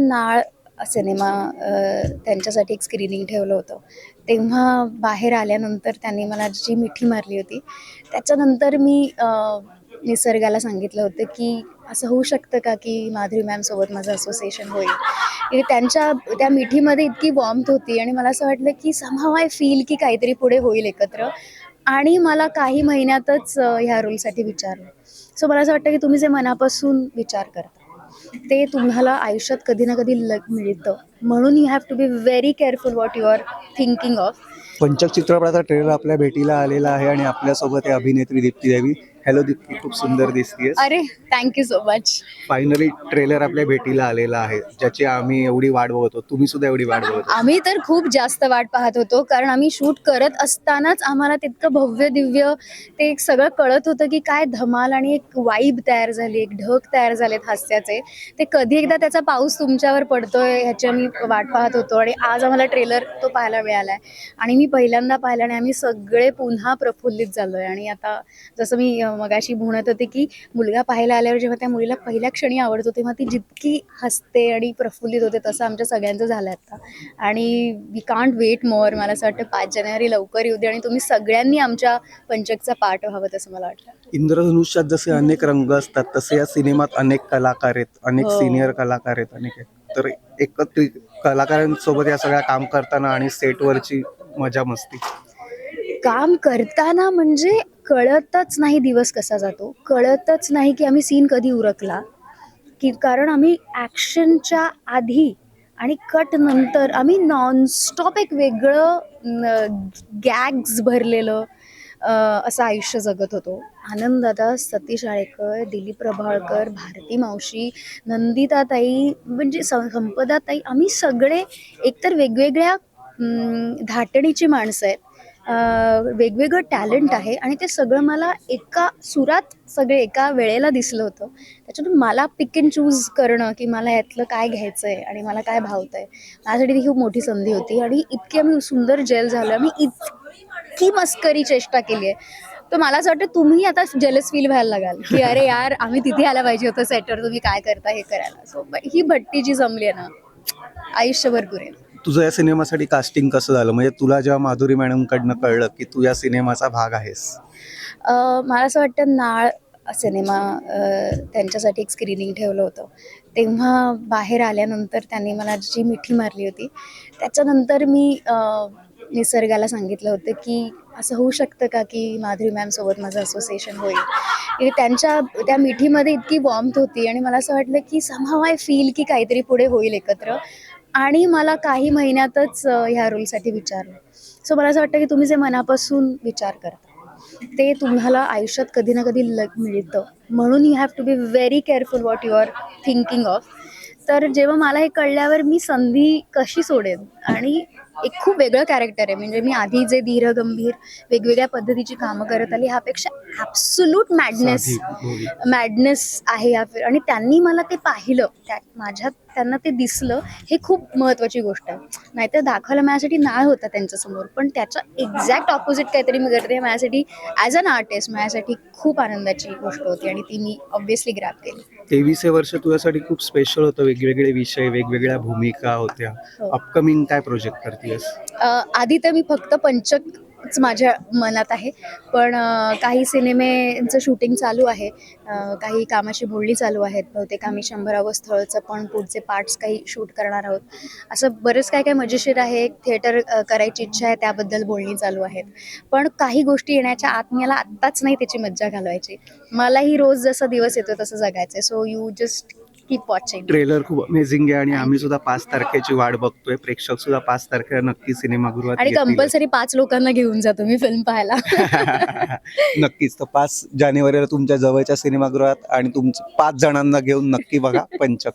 नाळ सिनेमा त्यांच्यासाठी एक स्क्रीनिंग ठेवलं होतं. तेव्हा बाहेर आल्यानंतर त्यांनी मला जी मिठी मारली होती त्याच्यानंतर मी निसर्गाला सांगितलं होतं की असं होऊ शकतं का की माधुरी मॅमसोबत माझं असोसिएशन होईल? म्हणजे त्यांच्या त्या मिठीमध्ये इतकी वॉर्मथ होती आणि मला असं वाटलं की समहाव आय फील की काहीतरी पुढे होईल एकत्र. आणि मला काही महिन्यातच ह्या रोलसाठी विचारलं. सो मला असं वाटतं की तुम्ही जे मनापासून विचार करता ते तुम्हाला आयुष्यात कधी ना कधी लग मिळतं. म्हणून you have to be very careful what you are thinking of Panchak चित्रपटाचा ट्रेलर आपल्या भेटीला आलेला आहे आणि आपल्यासोबत आहे अभिनेत्री दीप्ती देवी. हॅलो दीप्ती खूप सुंदर दिसतीये अरे thank you so much finally trailer आपल्या भेटीला आलेला आहे. ज्याची आम्ही एवढी वाट बघतो तुम्ही सुद्धा एवढी वाट बघतो आम्ही तर खूप जास्त वाट पाहत होतो कारण आम्ही शूट करत असतानाच आम्हाला तितकं भव्य दिव्य ते एक सगळं कळत होतं की काय धमाल आणि एक वाईब तयार झाली एक ढग तयार झालेत हास्याचे. ते कधी एकदा त्याचा पाऊस तुमच्यावर पडतोय ह्याची आम्ही वाट पाहत होतो आणि आज आम्हाला ट्रेलर तो पाहायला मिळाला आहे आणि मी पहिल्यांदा पाहिला आणि आम्ही सगळे पुन्हा प्रफुल्लित झालो आहे आणि आता जसं मी मगाशी म्हणत होते की मुलगा पाहायला आल्यावर जेव्हा त्या मुलीला पहिल्या क्षणी आवडतो तेव्हा ती जितकी हसते आणि प्रफुल्लित होते तसं आमच्या सगळ्यांचं झालं आता. आणि वी कांट वेट मोर मला असं वाटतं पाच जानेवारी लवकर येऊ दे आणि तुम्ही सगळ्यांनी आमच्या पंचकचा पार्ट व्हावं तसं मला वाटतं. इंद्रधनुष्यात जसे अनेक रंग असतात तसे या सिनेमात अनेक कलाकार आहेत अनेक हो. सिनियर कलाकार आहेत अनेक आहेत. तर एकत्रित कलाकारांसोबत या सगळ्या काम करताना आणि सेटवरची मजा मस्ती. काम करताना म्हणजे कळतच नाही दिवस कसा जातो. कळतच नाही की आम्ही सीन कधी उरकला. की कारण आम्ही ॲक्शनच्या आधी आणि कट नंतर आम्ही नॉनस्टॉप एक वेगळं गॅग्स भरलेलं अ, असं आयुष्य जगत होतो. आनंददादा सतीश आळेकर दिलीप प्रभाळकर भारती मावशी नंदिताताई म्हणजे सं संपदाताई आम्ही सगळे एकतर वेगवेगळ्या धाटणीची माणसं आहेत. वेगवेगळं टॅलेंट आहे आणि ते सगळं मला एका सुरात सगळे एका वेळेला दिसलं होतं. त्याच्यातून मला पिक अँड चूज करणं की मला यातलं काय घ्यायचं आहे आणि मला काय भावतं आहे माझ्यासाठी ती खूप मोठी संधी होती. आणि इतकी आम्ही सुंदर जेल झालो. आम्ही इतकी मस्करी चेष्टा केली आहे. तर मला असं वाटतं तुम्ही आता जेलस फील व्हायला लागाल की अरे यार आम्ही तिथे यायला पाहिजे होतं सेटवर तुम्ही काय करता हे करायला. सो ही भट्टी जी जमली आहे ना आयुष्यभर पुरेल तुझं या सिनेमासाठी कास्टिंग कसं झालं? म्हणजे तुला जेव्हा माधुरी मॅडमकडनं कळलं की तू या सिनेमाचा भाग आहेस? मला असं वाटतं नाळ सिनेमा त्यांच्यासाठी एक स्क्रीनिंग ठेवलं होतं. तेव्हा बाहेर आल्यानंतर त्यांनी मला जी मिठी मारली होती त्याच्यानंतर मी निसर्गाला सांगितलं होतं की असं होऊ शकतं का की माधुरी मॅमसोबत माझं असोसिएशन होईल? की त्यांच्या त्या मिठीमध्ये इतकी वॉर्मथ होती आणि मला असं वाटलं की समहाव आय फील की काहीतरी पुढे होईल एकत्र. आणि मला काही महिन्यातच ह्या रोलसाठी विचारलं. सो मला असं वाटतं की तुम्ही जे मनापासून विचार करता ते तुम्हाला आयुष्यात कधी ना कधी लग मिळतं. म्हणून you have to be very careful what you are thinking of तर जेव्हा मला हे कळल्यावर मी संधी कशी सोडेन? आणि एक खूप वेगळं कॅरेक्टर आहे. म्हणजे मी आधी जे धीर गंभीर वेगवेगळ्या पद्धतीची कामं करत आली ह्यापेक्षा ॲब्सुलूट मॅडनेस. मॅडनेस आहे या आणि त्यांनी मला ते पाहिलं. त्या माझ्यात त्यांना ते दिसलं हे खूप महत्त्वाची गोष्ट आहे. नाहीतर दाखवायला माझ्यासाठी नाळ होता त्यांच्यासमोर. पण त्याच्या एक्झॅक्ट ऑपोजिट काहीतरी मी करते. हे माझ्यासाठी ॲज अन आर्टिस्ट माझ्यासाठी खूप आनंदाची गोष्ट होती आणि ती मी ऑब्व्हियसली ग्रॅप केली. तेवीस हे वर्ष तुझ्यासाठी खूप स्पेशल होतं. वेगवेगळे विषय वेगवेगळ्या भूमिका होत्या. हो. अपकमिंग काय प्रोजेक्ट करतेस आधी तर मी फक्त पंचकच माझ्या मनात आहे. पण काही सिनेमेचं शूटिंग चालू आहे. काही कामाची बोलणी चालू आहेत. बहुतेक आम्ही शंभरावं स्थळचं पण पुढचे पार्ट्स काही शूट करणार आहोत. असं बरंच काय काय मजेशीर आहे. थिएटर करायची इच्छा आहे. त्याबद्दल बोलणी चालू आहेत. पण काही गोष्टी येण्याच्या आत मला आत्ताच नाही त्याची मज्जा घालवायची. मलाही रोज जसा दिवस येतो तसं जगायचं आहे so you just keep watching trailer खूप अमेझिंग आहे आणि आम्ही सुद्धा पाच तारखेची वाट बघतोय. प्रेक्षक सुद्धा पाच तारखेला नक्की सिनेमागृहात आणि येतील. कंपल्सरी पाच लोकांना घेऊन जातो मी फिल्म पाहायला. नक्कीच. तर पाच जानेवारीला तुमच्या जवळच्या सिनेमागृहात आणि तुमच्या पाच जणांना घेऊन नक्की बघा पंचक.